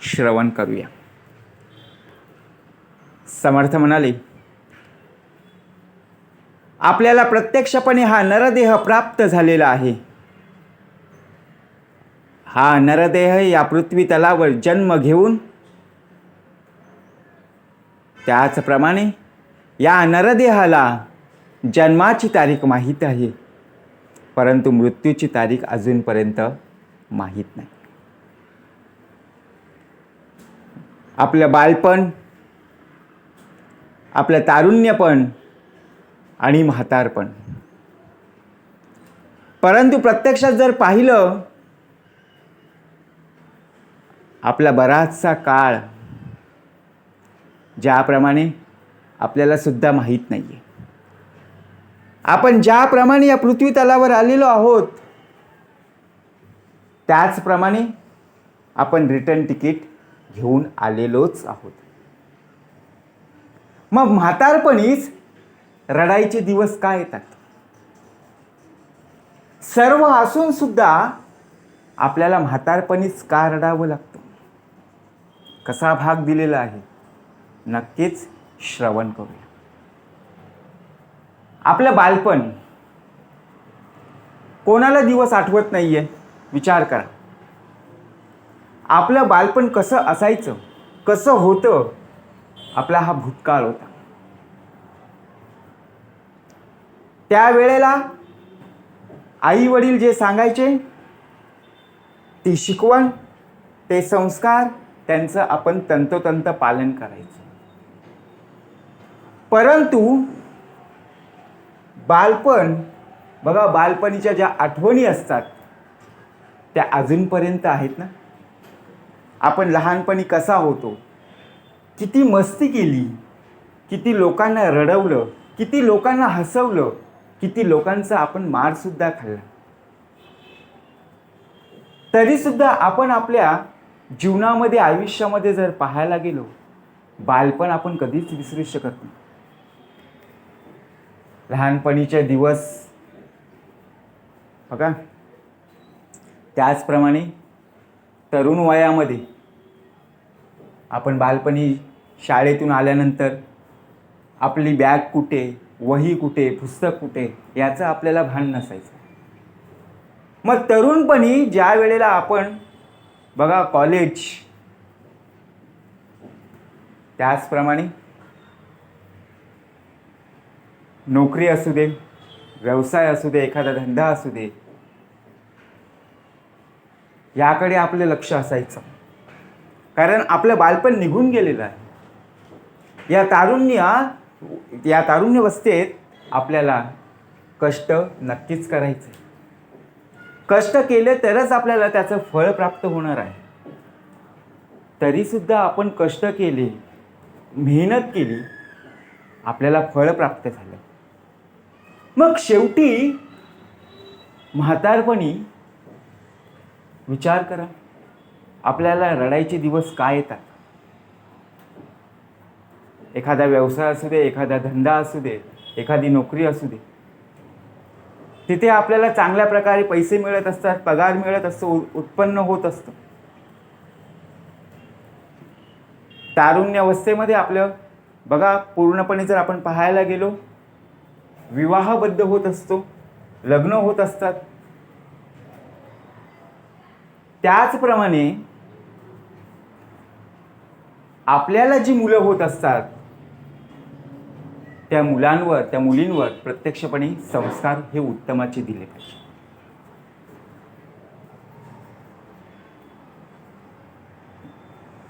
श्रवण करूया. समर्थ म्हणाले आपल्याला प्रत्यक्षपणे हा नरदेह प्राप्त झालेला आहे. हा नरदेह या पृथ्वी तलावर जन्म घेऊन त्याचप्रमाणे या नरदेहाला जन्माची तारीख माहीत आहे. परंतु मृत्यूची तारीख अजूनपर्यंत माहीत नाही. आपलं बालपण आपलं तारुण्यपण आणि म्हातारपण. परंतु प्रत्यक्षात जर पाहिलं आपला बराचसा काळ ज्याप्रमाणे आपल्याला सुद्धा माहीत नाही आहे आपण ज्याप्रमाणे या पृथ्वी तलावर आलेलो आहोत त्याचप्रमाणे आपण रिटर्न तिकीट घेऊन आलेलोच आहोत. मग म्हातारपणीच रडायचे दिवस का येतात? सर्व असून सुद्धा आपल्याला म्हातारपणीच का रडावं लागतं? कसा भाग दिलेला आहे? नक्कीच श्रवण करूया. आपलं बालपण कोणाला दिवस आठवत नाहीये? विचार करा. आपलं बालपण कसं असायचं कसं होतं आपला हा भूतकाळ होता. त्यावेळेला आई वडील जे सांगायचे ती शिकवण ते संस्कार त्यांचं आपण तंतोतंत पालन करायचं. परंतु बालपण बघा बालपणीच्या ज्या आठवणी असतात त्या अजूनपर्यंत आहेत ना? आपण लहानपणी कसा होतो? किती मस्ती केली? किती लोकांना रडवलं? किती लोकांना हसवलं? किती लोकांचा आपण मारसुद्धा खाल्ला? तरीसुद्धा आपण आपल्या जीवनामध्ये आयुष्यामध्ये जर पाहायला गेलो बालपण आपण कधीच विसरू शकत नाही. लहानपणीचे दिवस बघा. त्याचप्रमाणे तरुण वयामध्ये आपण बालपणी शाळेतून आल्यानंतर आपली बॅग कुठे वही कुठे पुस्तक कुठे याचं आपल्याला भान नसायचं. मग तरुणपणी ज्या वेळेला आपण बघा कॉलेज त्याचप्रमाणे नोकरी असू दे व्यवसाय असू दे एखादा धंदा असू दे याकडे आपलं लक्ष असायचं. कारण आपलं बालपण निघून गेलेलं आहे. या तारुण्या या तारुण्यवस्थेत आपल्याला कष्ट नक्कीच करायचे. कष्ट केले तरच आपल्याला त्याचं फळ प्राप्त होणार आहे. तरीसुद्धा आपण कष्ट केले मेहनत केली आपल्याला फळ प्राप्त झालं. मग शेवटी म्हातारपणी विचार करा. आपल्याला रडायचे दिवस काय येतात? एखादा व्यवसाय असू दे एखादा धंदा असू दे एखादी नोकरी असू दे. तिथे आपल्याला चांगल्या प्रकारे पैसे मिळत असतात पगार मिळत असतो उ- उत्पन्न होत असतं. तारुण्य अवस्थेमध्ये आपलं बघा पूर्णपणे जर आपण पाहायला गेलो विवाहबद्ध होत असतो लग्न होत असतात त्याचप्रमाणे आपल्याला जी मुलं होत असतात त्या मुलांवर त्या मुलींवर प्रत्यक्षपणे संस्कार हे उत्तमाचे दिले पाहिजे.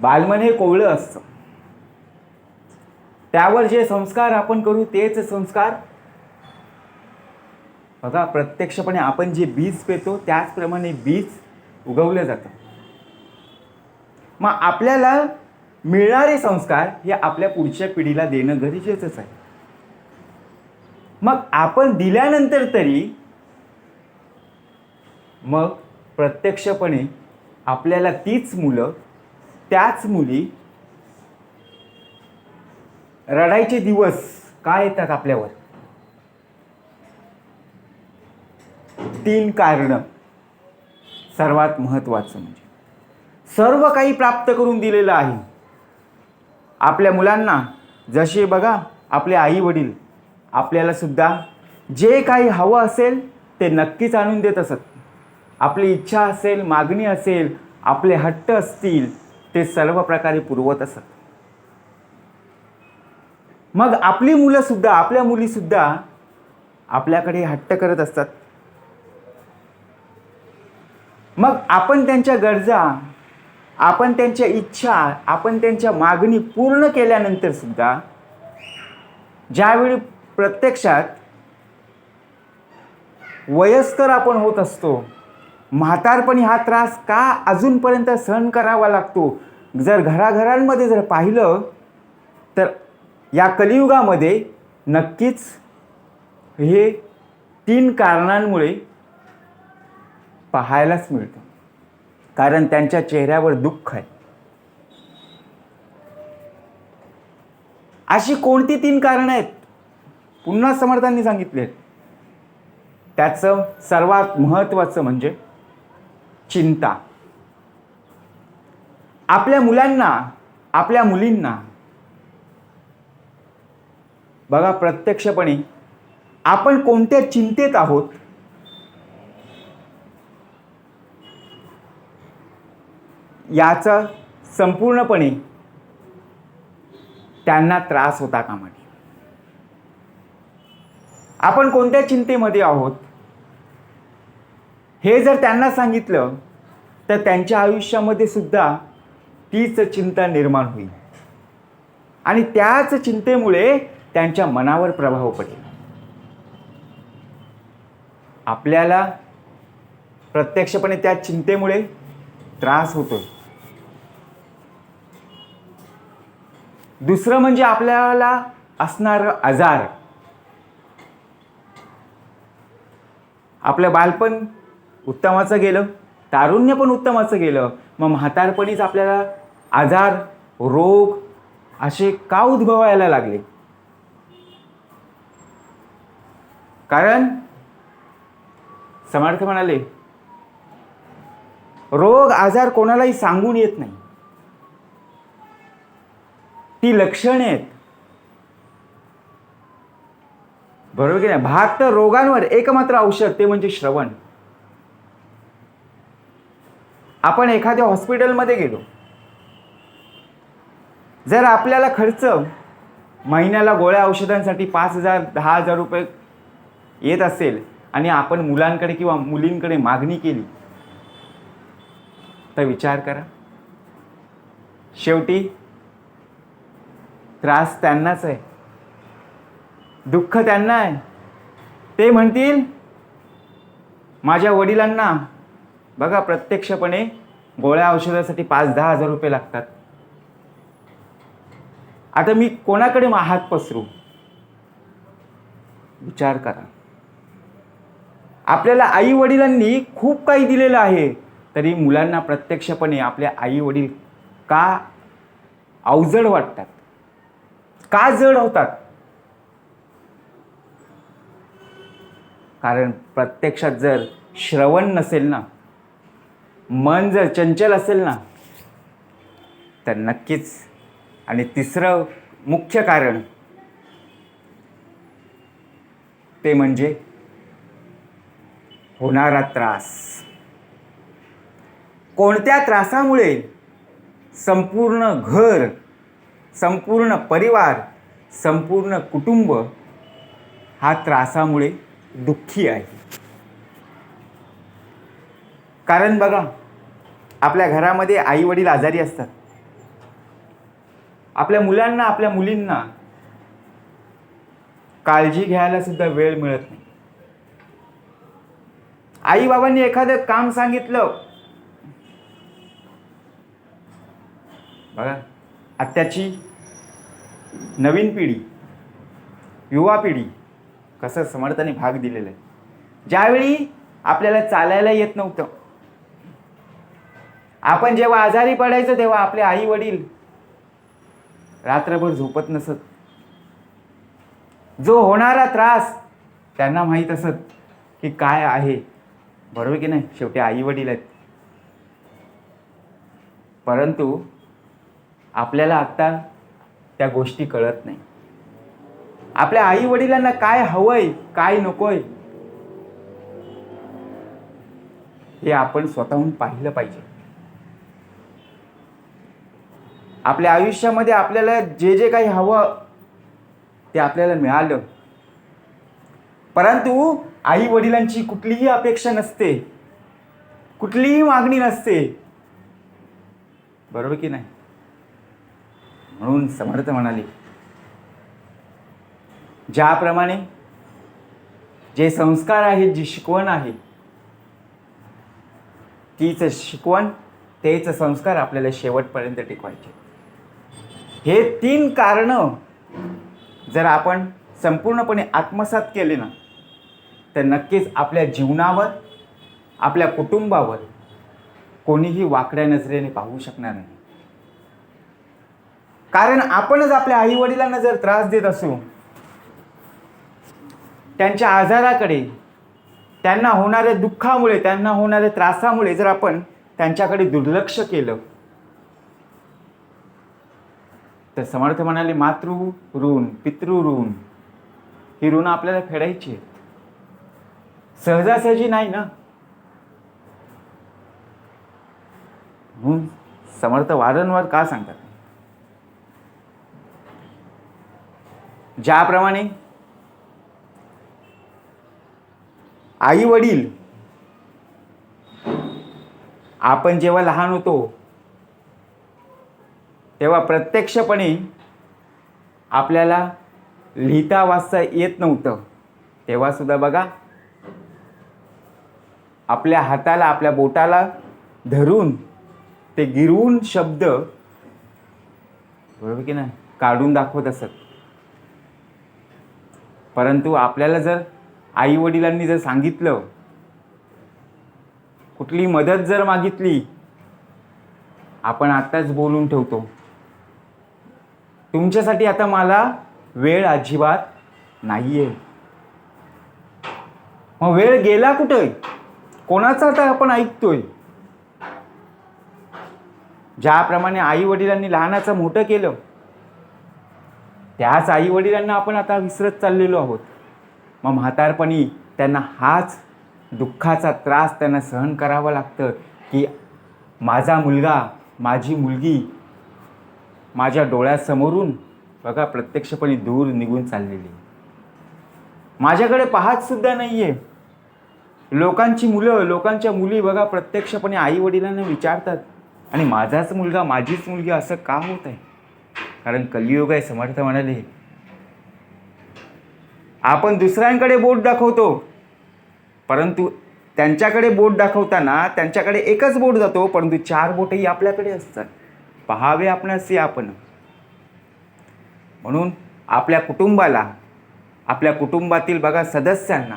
बालमन हे कोवळं असतं. त्यावर जे संस्कार आपण करू तेच संस्कार बघा प्रत्यक्षपणे आपण जे बीज पेतो त्याचप्रमाणे बीज उगवलं जातं मग आपल्याला मिळणारे संस्कार हे आपल्या पुढच्या पिढीला देणं गरजेचंच आहे. मग आपण दिल्यानंतर तरी मग प्रत्यक्षपणे आपल्याला तीच मुलं त्याच मुली रडायचे दिवस का येतात आपल्यावर? तीन कारणं. सर्वात महत्त्वाचं म्हणजे. सर्व काही प्राप्त करून दिलेलं आहे. आपल्या मुलांना जसे बघा आपले आई वडील आपल्याला सुद्धा जे काही हवं असेल ते नक्कीच आणून देत असत. आपली इच्छा असेल मागणी असेल आपले हट्ट असतील ते सर्व प्रकारे पुरवत असत. मग आपली मुलंसुद्धा आपल्या मुलीसुद्धा आपल्याकडे हट्ट करत असतात. मग आपण त्यांच्या गरजा आपण त्यांच्या इच्छा आपण त्यांच्या मागणी पूर्ण केल्यानंतर सुद्धा ज्यावेळी प्रत्यक्षात वयस्कर आपण होत असतो म्हातारपणी हा त्रास का अजूनपर्यंत सहन करावा लागतो? जर घराघरांमध्ये जर पाहिलं तर या कलियुगामध्ये नक्कीच हे तीन कारणांमुळे पाहायलाच मिळतं. कारण त्यांच्या चेहऱ्यावर दुःख आहे. अशी कोणती तीन कारणं आहेत? पुन्हा समर्थांनी सांगितले त्याचं सर्वात महत्त्वाचं म्हणजे चिंता. आपल्या मुलांना आपल्या मुलींना बघा प्रत्यक्षपणे आपण कोणत्या चिंतेत आहोत? याचा संपूर्णपणे त्यांना त्रास होता कामा नये आपण कोणत्या चिंतेमध्ये आहोत? हे जर त्यांना सांगितलं तर त्यांच्या आयुष्यामध्ये सुद्धा तीच चिंता निर्माण होईल. आणि त्याच चिंतेमुळे त्यांच्या मनावर प्रभाव पडेल. आपल्याला प्रत्यक्षपणे त्या चिंतेमुळे त्रास होतो दुसरं म्हणजे आपल्याला असणारं आजार. आपलं बालपण उत्तमाचं गेलं तारुण्य पण उत्तमाचं गेलं मग म्हातारपणीच आपल्याला आजार रोग असे का उद्भवायला लागले? कारण समर्थ म्हणाले रोग आजार कोणालाही सांगून येत नाही. ती लक्षणे आहेत. बरोबर की नाही? भाग तर रोगांवर एकमात्र औषध ते म्हणजे श्रवण. आपण एखाद्या हॉस्पिटलमध्ये गेलो. जर आपल्याला खर्च महिन्याला गोळ्या औषधांसाठी पाच हजार दहा हजार रुपये येत असेल आणि आपण मुलांकडे किंवा मुलींकडे मागणी केली तर विचार करा. शेवटी त्रास त्यांनाच आहे. दुःख त्यांना आहे. ते म्हणतील माझ्या वडिलांना बघा प्रत्यक्षपणे गोळ्या औषधासाठी पाच दहा हजार रुपये लागतात. आता मी कोणाकडे हात पसरू? विचार करा. आपल्याला आई वडिलांनी खूप काही दिलेलं आहे तरी मुलांना प्रत्यक्षपणे आपल्या आई वडील का अवजड वाटतात? का जड होतात? कारण प्रत्यक्षात जर श्रवण नसेल ना मन जर चंचल असेल ना तर नक्कीच. आणि तिसरं मुख्य कारण ते म्हणजे होणारा त्रास. कोणत्या त्रासामुळे संपूर्ण घर संपूर्ण परिवार संपूर्ण कुटुंब हा त्रासामुळे दुःखी आहे. कारण बघा आपल्या घरामध्ये आई वडील आजारी असतात. आपल्या मुलांना आपल्या मुलींना काळजी घ्यायला सुद्धा वेळ मिळत नाही. आई बाबांनी एखादं काम सांगितलं. बघा आत्ताची नवीन पिढी युवा पिढी कसं समर्थाने भाग दिलेला आहे. ज्यावेळी आपल्याला चालायला येत नव्हतं आपण जेव्हा आजारी पडायचो तेव्हा आपले आई वडील रात्रभर झोपत नसत. जो होणारा त्रास त्यांना माहीत असत की काय आहे बरोबर की नाही? शेवटी आई वडील आहेत. परंतु आपल्याला आत्ता त्या गोष्टी कळत नाही. आपल्या आई वडिलांना काय हवंय काय नकोय हे आपण स्वतःहून पाहिलं पाहिजे. आपल्या आयुष्यामध्ये आपल्याला जे जे काही हवं ते आपल्याला मिळालं. परंतु आई वडिलांची कुठलीही अपेक्षा नसते. कुठलीही मागणी नसते. बरोबर की नाही? म्हणून समर्थ म्हणाले ज्याप्रमाणे जे संस्कार आहेत जी शिकवण आहे तीच शिकवण तेच संस्कार आपल्याला शेवटपर्यंत टिकवायचे. हे तीन कारणं जर आपण संपूर्णपणे आत्मसात केले ना तर नक्कीच आपल्या जीवनावर आपल्या कुटुंबावर कोणीही वाकड्या नजरेने पाहू शकणार नाही. कारण आपणच आपल्या आई वडिलांना जर त्रास देत असू त्यांच्या आजाराकडे त्यांना होणाऱ्या दुःखामुळे त्यांना होणाऱ्या त्रासामुळे जर आपण त्यांच्याकडे दुर्लक्ष केलं तर समर्थ म्हणाले मातृ ऋण पितृ ऋण ही ऋण आपल्याला फेडायची आहेत. सहजासहजी नाही ना म्हणून समर्थ वारंवार का सांगतात ज्याप्रमाणे आई वडील आपण जेव्हा लहान होतो तेव्हा प्रत्यक्षपणे आपल्याला लिहिता वाचता येत नव्हतं. तेव्हा सुद्धा बघा आपल्या हाताला आपल्या बोटाला धरून ते गिरवून शब्द बरोबर की नाही? काढून दाखवत असत. परंतु आपल्याला जर आई वडिलांनी जर सांगितलं कुठली मदत जर मागितली आपण आत्ताच बोलून ठेवतो. तुमच्यासाठी आता मला वेळ अजिबात नाहीये. मग वेळ गेला कुठे? कोणाचा आता आपण ऐकतोय? ज्याप्रमाणे आई वडिलांनी लहानाचं मोठं केलं त्याच आई वडिलांना आपण आता विसरत चाललेलो आहोत. मग म्हातारपणी त्यांना हाच दुःखाचा त्रास त्यांना सहन करावं लागतं की माझा मुलगा माझी मुलगी माझ्या डोळ्यासमोरून बघा प्रत्यक्षपणे दूर निघून चाललेली. माझ्याकडे पाहतसुद्धा नाही आहे लोकांची मुलं लोकांच्या मुली बघा प्रत्यक्षपणे आई वडिलांना विचारतात आणि माझाच मुलगा माझीच मुलगी असं का होत आहे कारण कलियुग आहे समर्थ म्हणाले. आपण दुसऱ्यांकडे बोट दाखवतो. परंतु त्यांच्याकडे बोट दाखवताना त्यांच्याकडे एकच बोट जातो परंतु चार बोटही आपल्याकडे असतात. पहावे आपणास आपण. म्हणून आपल्या कुटुंबाला आपल्या कुटुंबातील बघा सदस्यांना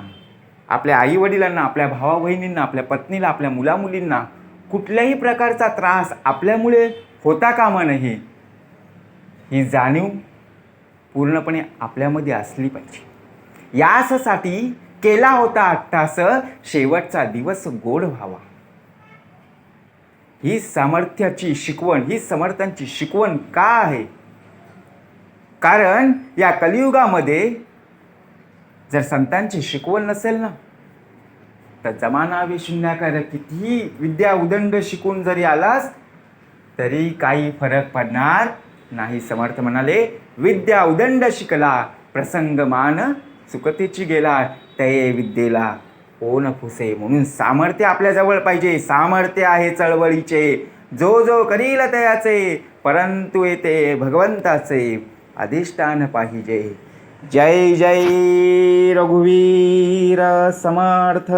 आपल्या आई वडिलांना आपल्या भावा बहिणींना आपल्या पत्नीला आपल्या मुलामुलींना कुठल्याही प्रकारचा त्रास आपल्यामुळे होता कामा नाही ही जाणीव पूर्णपणे आपल्यामध्ये असली पाहिजे. यासाठी केला होता अट्टास शेवटचा दिवस गोड व्हावा. ही सामर्थ्याची शिकवण ही समर्थांची शिकवण का आहे? कारण या कलियुगामध्ये जर संतांची शिकवण नसेल ना तर जमाना विशून्याकर कितीही विद्या उदंड शिकून जरी आलास तरी काही फरक पडणार नाही समर्थ म्हणाले विद्या उदंड शिकला प्रसंग मान सुकतेची गेला तये विद्येला. हो कोण फुसे म्हणून सामर्थ्य आपल्याजवळ पाहिजे. सामर्थ्य आहे चळवळीचे. जो जो करील तयाचे परंतु येते भगवंताचे अधिष्ठान पाहिजे. जय जय रघुवीर समर्थ.